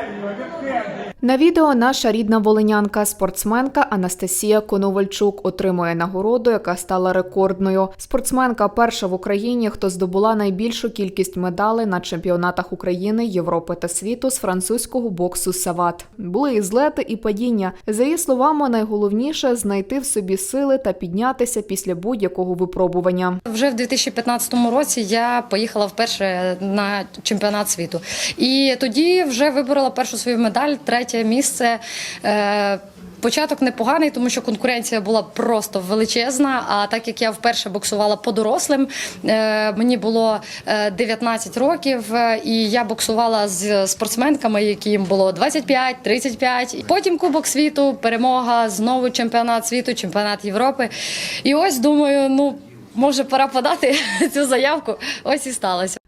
Aí, olha que Pedro. На відео наша рідна волинянка, спортсменка Анастасія Коновальчук отримує нагороду, яка стала рекордною. Спортсменка перша в Україні, хто здобула найбільшу кількість медалей на чемпіонатах України, Європи та світу з французького боксу Сават. Були і злети, і падіння. За її словами, найголовніше знайти в собі сили та піднятися після будь-якого випробування. Вже в 2015 році я поїхала вперше на чемпіонат світу. І тоді вже виборола першу свою медаль, третє місце. Е, Початок непоганий, тому що конкуренція була просто величезна. А так як я вперше боксувала по дорослим, е, мені було е, 19 років, е, і я боксувала з спортсменками, яким було 25, 35. Потім Кубок світу, перемога, знову чемпіонат світу, чемпіонат Європи. І ось думаю, ну може пора подати цю заявку. Ось і сталося.